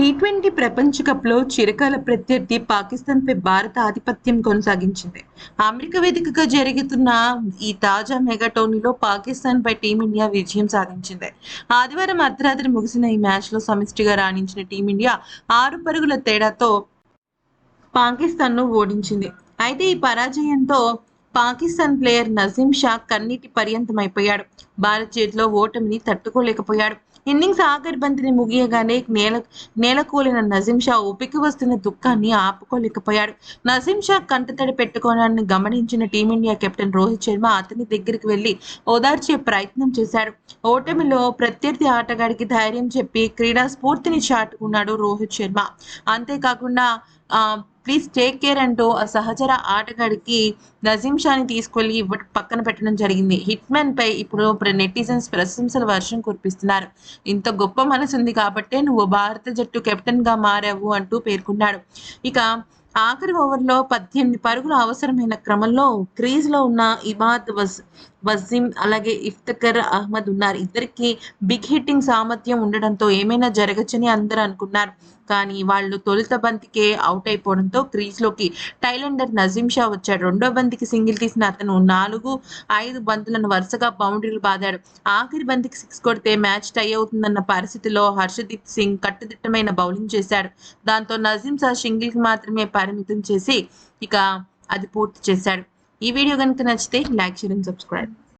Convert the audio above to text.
T twenty ప్రపంచ కప్లో చిరకాల ప్రత్యర్థి పాకిస్తాన్పై భారత ఆధిపత్యం కొనసాగించింది. అమెరికా వేదికగా జరుగుతున్న ఈ తాజా మెగా టోర్నీలో పాకిస్తాన్పై టీమిండియా విజయం సాధించింది. ఆదివారం అర్ధరాత్రి ముగిసిన ఈ మ్యాచ్లో సమిష్టిగా రాణించిన టీమిండియా ఆరు పరుగుల తేడాతో పాకిస్తాన్ను ఓడించింది. అయితే ఈ పరాజయంతో పాకిస్తాన్ ప్లేయర్ నజీం షా కన్నీటి పర్యంతమైపోయాడు. భారత్ చేతిలో ఓటమిని తట్టుకోలేకపోయాడు. ఇన్నింగ్స్ ఆఖరి బంతిని ముగియగానే నేల నేలకూలిన నజీం షా ఉపికి వస్తున్న దుఃఖాన్ని ఆపుకోలేకపోయాడు. నజీం షా కంటతడి పెట్టుకోవడాన్ని గమనించిన టీమిండియా కెప్టెన్ రోహిత్ శర్మ అతని దగ్గరికి వెళ్ళి ఓదార్చే ప్రయత్నం చేశాడు. ఓటమిలో ప్రత్యర్థి ఆటగాడికి ధైర్యం చెప్పి క్రీడా స్ఫూర్తిని చాటుకున్నాడు రోహిత్ శర్మ. అంతేకాకుండా ఆ, ప్లీజ్ టేక్ కేర్ అంటూ ఆ సహచర ఆటగాడికి నజీం షాని తీసుకెళ్ళి పక్కన పెట్టడం జరిగింది. హిట్ మ్యాన్ పై ఇప్పుడు నెటిజన్స్ ప్రశంసల వర్షం కురిపిస్తున్నారు. ఇంత గొప్ప మనసు ఉంది కాబట్టే నువ్వు భారత జట్టు కెప్టెన్గా మారావు అంటూ పేర్కొన్నాడు. ఇక ఆఖరి ఓవర్లో పద్దెనిమిది పరుగులు అవసరమైన క్రమంలో క్రీజ్లో ఉన్న ఇమాద్ వస్ వజీం అలాగే ఇఫ్తకర్ అహ్మద్ ఉన్నారు. ఇద్దరికి బిగ్ హిట్టింగ్ సామర్థ్యం ఉండడంతో ఏమైనా జరగచ్చని అందరూ అనుకున్నారు. కానీ వాళ్ళు తొలుత బంతికే అవుట్ అయిపోవడంతో క్రీజ్లోకి టైలెండర్ నజీం షా వచ్చాడు. రెండో బంతికి సింగిల్ తీసిన అతను నాలుగు ఐదు బంతులను వరుసగా బౌండరీలు బాదాడు. ఆఖరి బంతికి సిక్స్ కొడితే మ్యాచ్ టై అవుతుందన్న పరిస్థితిలో హర్షదీప్ సింగ్ కట్టుదిట్టమైన బౌలింగ్ చేశాడు. దాంతో నజీం షా సింగిల్కి మాత్రమే పరిమితం చేసి ఇక అది పూర్తి చేశాడు. ఈ వీడియో కనుక నచ్చితే లైక్ షేర్ అండ్ సబ్స్క్రైబ్.